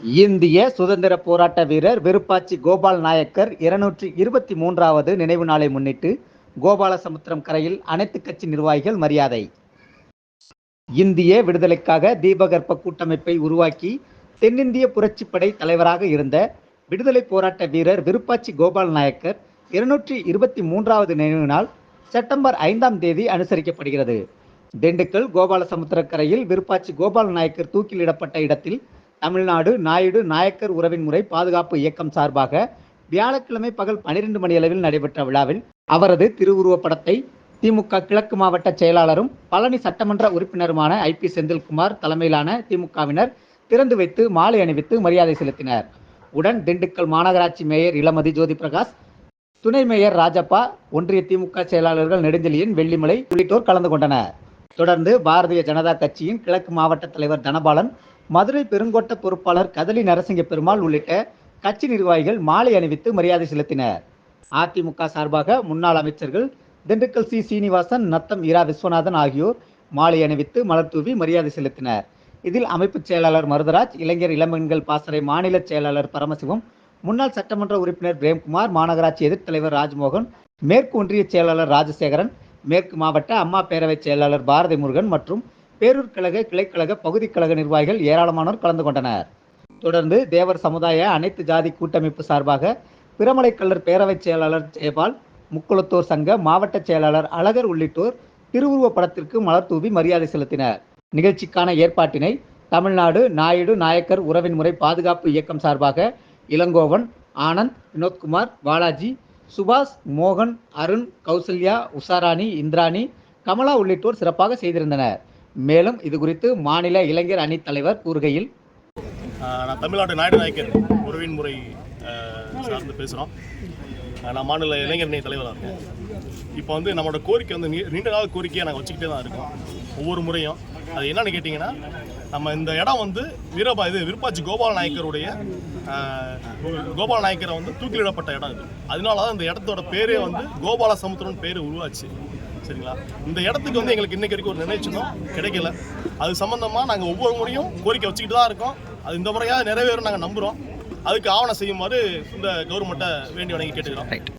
இந்திய சுதந்திர போராட்ட வீரர் விருப்பாச்சி கோபால் நாயக்கர் இருநூற்றி இருபத்தி மூன்றாவது நினைவு நாளை முன்னிட்டு கோபாலசமுத்திரம் கரையில் அனைத்து கட்சி நிர்வாகிகள் மரியாதை. இந்திய விடுதலைக்காக தீபகற்ப கூட்டமைப்பை உருவாக்கி தென்னிந்திய புரட்சிப்படை தலைவராக இருந்த விடுதலை போராட்ட வீரர் விருப்பாச்சி கோபால் நாயக்கர் இருநூற்றி இருபத்தி மூன்றாவது நினைவு நாள் செப்டம்பர் ஐந்தாம் தேதி அனுசரிக்கப்படுகிறது. திண்டுக்கல் கோபாலசமுத்திர கரையில் விருப்பாச்சி கோபால் நாயக்கர் தூக்கிலிடப்பட்ட இடத்தில் தமிழ்நாடு நாயுடு நாயக்கர் உறவின் முறை பாதுகாப்பு இயக்கம் சார்பாக வியாழக்கிழமை பகல் பனிரெண்டு மணியளவில் நடைபெற்ற விழாவில் அவரது திருவுருவப் படத்தை திமுக கிழக்கு மாவட்ட செயலாளரும் பழனி சட்டமன்ற உறுப்பினருமான ஐ பி செந்தில்குமார் தலைமையிலான திமுகவினர் திறந்து வைத்து மாலை அணிவித்து மரியாதை செலுத்தினர். உடன் திண்டுக்கல் மாநகராட்சி மேயர் இளமதி ஜோதி பிரகாஷ் துணை மேயர் ராஜப்பா ஒன்றிய திமுக செயலாளர்கள் நெடுஞ்செழியன் வெள்ளிமலை உள்ளிட்டோர் கலந்து கொண்டனர். தொடர்ந்து பாரதிய ஜனதா கட்சியின் கிழக்கு மாவட்ட தலைவர் தனபாலன் மதுரை பெருங்கோட்ட பொறுப்பாளர் கதலி நரசிங்க பெருமாள் உள்ளிட்ட கட்சி நிர்வாகிகள் மாலை அணிவித்து மரியாதை செலுத்தினர். அதிமுக சார்பாக முன்னாள் அமைச்சர்கள் திண்டுக்கல் சி. சீனிவாசன் நத்தம் இரா. விஸ்வநாதன் ஆகியோர் மாலை அணிவித்து மலர் தூவி மரியாதை செலுத்தினர். இதில் அமைப்புச் செயலாளர் மருதராஜ் இளைஞர் இளம்பெண்கள் பாசறை மாநில செயலாளர் பரமசிவம் முன்னாள் சட்டமன்ற உறுப்பினர் பிரேம்குமார் மாநகராட்சி எதிர்த்தலைவர் ராஜ்மோகன் மேற்கு ஒன்றிய செயலாளர் ராஜசேகரன் மேற்கு மாவட்ட அம்மா பேரவைச் செயலாளர் பாரதி முருகன் மற்றும் பேரூர் கழக கிளைக்கழக பகுதிக் கழக நிர்வாகிகள் ஏராளமானோர் கலந்து கொண்டனர். தொடர்ந்து தேவர் சமுதாய அனைத்து ஜாதி கூட்டமைப்பு சார்பாக பிரமலைக்கல்லர் பேரவைச் செயலாளர் ஜெயபால் முக்குளத்தோர் சங்க மாவட்ட செயலாளர் அழகர் உள்ளிட்டோர் திருவுருவப் படத்திற்கு மலர் தூவி மரியாதை செலுத்தினர். நிகழ்ச்சிக்கான ஏற்பாட்டினை தமிழ்நாடு நாயுடு நாயக்கர் உறவின் முறை பாதுகாப்பு இயக்கம் சார்பாக இளங்கோவன் ஆனந்த் வினோத்குமார் பாலாஜி சுபாஷ் மோகன் அருண் கௌசல்யா உஷாராணி இந்திராணி கமலா உள்ளிட்டோர் சிறப்பாக செய்திருந்தனர். மேலும் இது குறித்து மாநில இளைஞர் அணித் தலைவர் கூறுகையில் நான் தமிழ்நாடு நாயுடு நாயக்கர் உறவின் முறை சார்ந்து பேசுகிறோம் நான் மாநில இளைஞர் அணி தலைவராக இருக்கேன். இப்போ வந்து நம்மளோட கோரிக்கை வந்து நீ- நீண்ட நாள் கோரிக்கையை நாங்கள் வச்சுக்கிட்டே தான் இருக்கோம். ஒவ்வொரு முறையும். அது என்னன்னு கேட்டிங்கன்னா நம்ம இந்த இடம் வந்து வீரபா இது விருப்பாச்சி கோபால நாயக்கருடைய கோபால நாயக்கரை வந்து தூக்கிலிடப்பட்ட இடம் இது. அதனால தான் இந்த இடத்தோட பேரே வந்து கோபால சமுத்திரம்னு பேர் உருவாச்சு. சரிங்களா? இந்த இடத்துக்கு வந்து எங்களுக்கு இன்னைக்கு வரைக்கும் ஒரு நினைச்சினோம் கிடைக்கல. அது சம்மந்தமாக நாங்கள் ஒவ்வொரு முறையும் கோரிக்கை வச்சுக்கிட்டு தான் இருக்கோம். அது இந்த முறையாக நிறைவேறும் நாங்கள் நம்புகிறோம் அதுக்கு ஆவணம் செய்யுமாறு இந்த கவர்மெண்ட்டை வேண்டி வணங்கி கேட்டுக்கிறோம்.